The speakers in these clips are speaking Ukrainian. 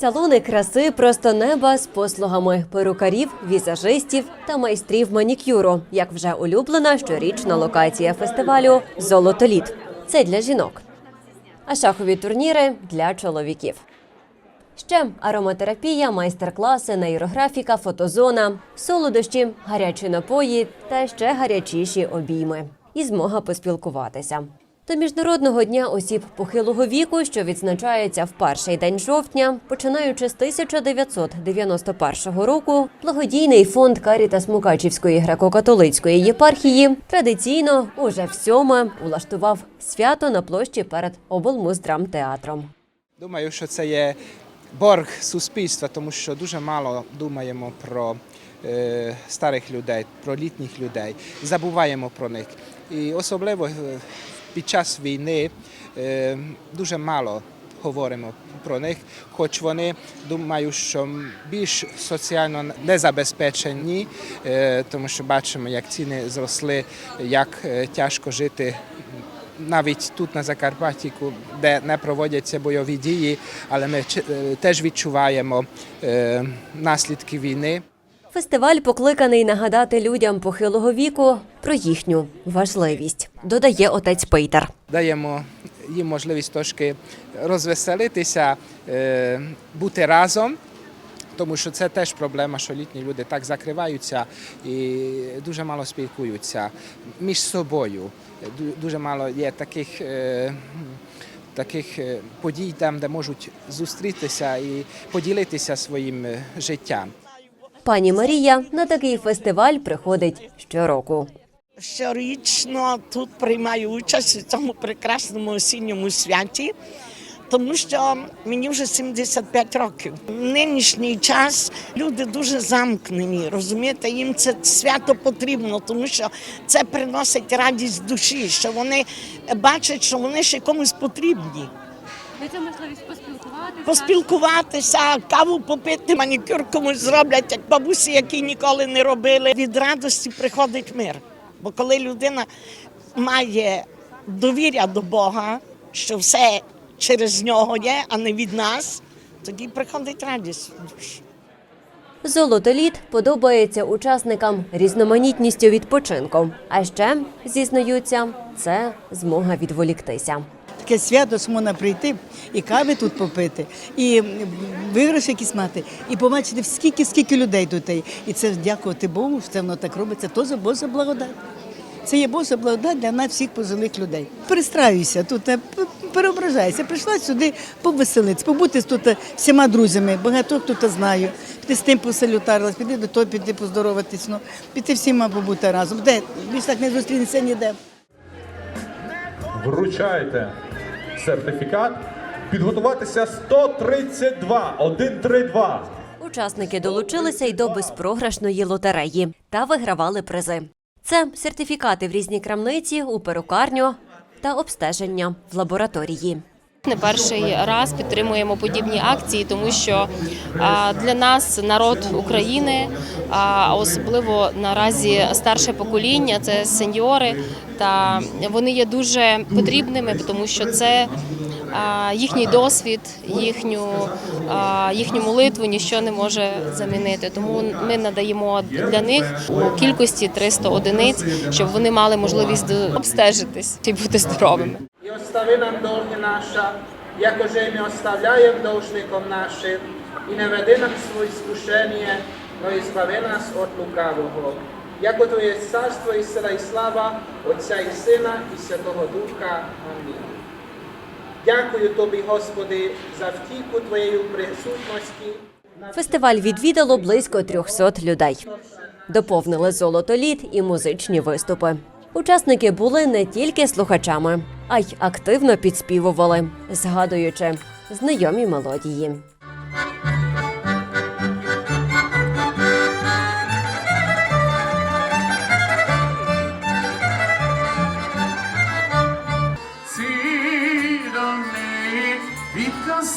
Салони краси просто неба з послугами перукарів, візажистів та майстрів манікюру, як вже улюблена щорічна локація фестивалю Золотоліт. Це для жінок. А шахові турніри для чоловіків. Ще ароматерапія, майстер-класи, нейрографіка, фотозона, солодощі, гарячі напої та ще гарячіші обійми. І змога поспілкуватися. До міжнародного дня осіб похилого віку, що відзначається в перший день жовтня, починаючи з 1991 року, благодійний фонд Карітас Мукачівської греко-католицької єпархії традиційно уже в сьоме улаштував свято на площі перед облмуздрамтеатром. Думаю, що це є борг суспільства, тому що дуже мало думаємо про е, старих людей, про літніх людей. Забуваємо про них. І особливо е, під час війни е, дуже мало говоримо про них, хоч вони думаю, що більш соціально незабезпечені, е, тому що бачимо, як ціни зросли, як е, тяжко жити навіть тут на Закарпаттіку, де не проводяться бойові дії, але ми теж відчуваємо наслідки війни. Фестиваль покликаний нагадати людям похилого віку про їхню важливість, додає отець Пейтер. Даємо їм можливість трошки розвеселитися, е, бути разом. Тому що це теж проблема, що літні люди так закриваються і дуже мало спілкуються між собою. Ду- Дуже мало є таких, е, таких е, подій там, де можуть зустрітися і поділитися своїм життям. Пані Марія на такий фестиваль приходить щороку. Щорічно тут приймаю участь у цьому прекрасному осінньому святі, тому що мені вже 75 років. В нинішній час люди дуже замкнені, розумієте, їм це свято потрібно, тому що це приносить радість душі, що вони бачать, що вони ще комусь потрібні. Це можливість поспілкуватися. Поспілкуватися, каву попити, манікюр комусь зроблять, як бабусі, які ніколи не робили. Від радості приходить мир. Бо коли людина має довір'я до Бога, що все через нього є, а не від нас, тоді приходить радість в душу. Золотоліт подобається учасникам різноманітністю відпочинку. А ще зізнаються, це змога відволіктися. Таке свято що можна прийти і кави тут попити, і виграш якісь мати, і побачити скільки, скільки людей тут. І це дякувати Богу, що воно так робиться. То за Божа благодать. Це є Божа благодать для нас всіх пожилих людей. Перестраюся тут, е, переображаюся. Прийшла сюди повеселитися, побути тут е, всіма друзями. Багатьох тут знаю. Піти з тим посалютарилась, піти до того, піти поздороватись. Ну, піти всіма побути разом. Де більш так не зустрінеться ніде. Вручайте сертифікат. Підготуватися 132, 132. Учасники долучилися й до безпрограшної лотереї та вигравали призи. Це сертифікати в різні крамниці, у перукарню та обстеження в лабораторії. Не перший раз підтримуємо подібні акції, тому що для нас народ України, а особливо наразі старше покоління, це сеньори, та вони є дуже потрібними, тому що це їхній досвід, їхню, їхню молитву ніщо не може замінити. Тому ми надаємо для них у кількості 300 одиниць, щоб вони мали можливість обстежитись і бути здоровими. I ostavi nam dolge naša, jakože mi ostavljajem dolžnikom našim, i ne vede nam svoj iskušenje, no izbavi Jako to je carstvo i sila i slava, Отця і Сина і Святого Духа. Амінь. Дякую тобі, Господи, за втіку Твоєї присутності. Фестиваль відвідало близько 300 людей. Доповнили золотоліт і музичні виступи. Учасники були не тільки слухачами, а й активно підспівували, згадуючи знайомі мелодії.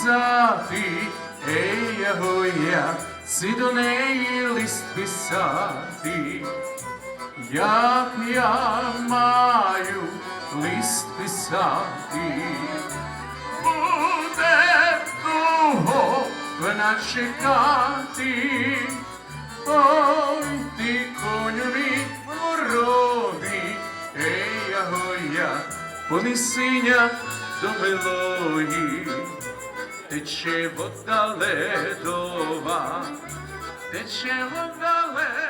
Відказати, ей його я, Сидонеї лист писати, як я маю лист писати, буде того начекати. Ой, ти коню мій вороний, ей, агоя, понесиня до милої, тече вода ледова, тече вода ледова.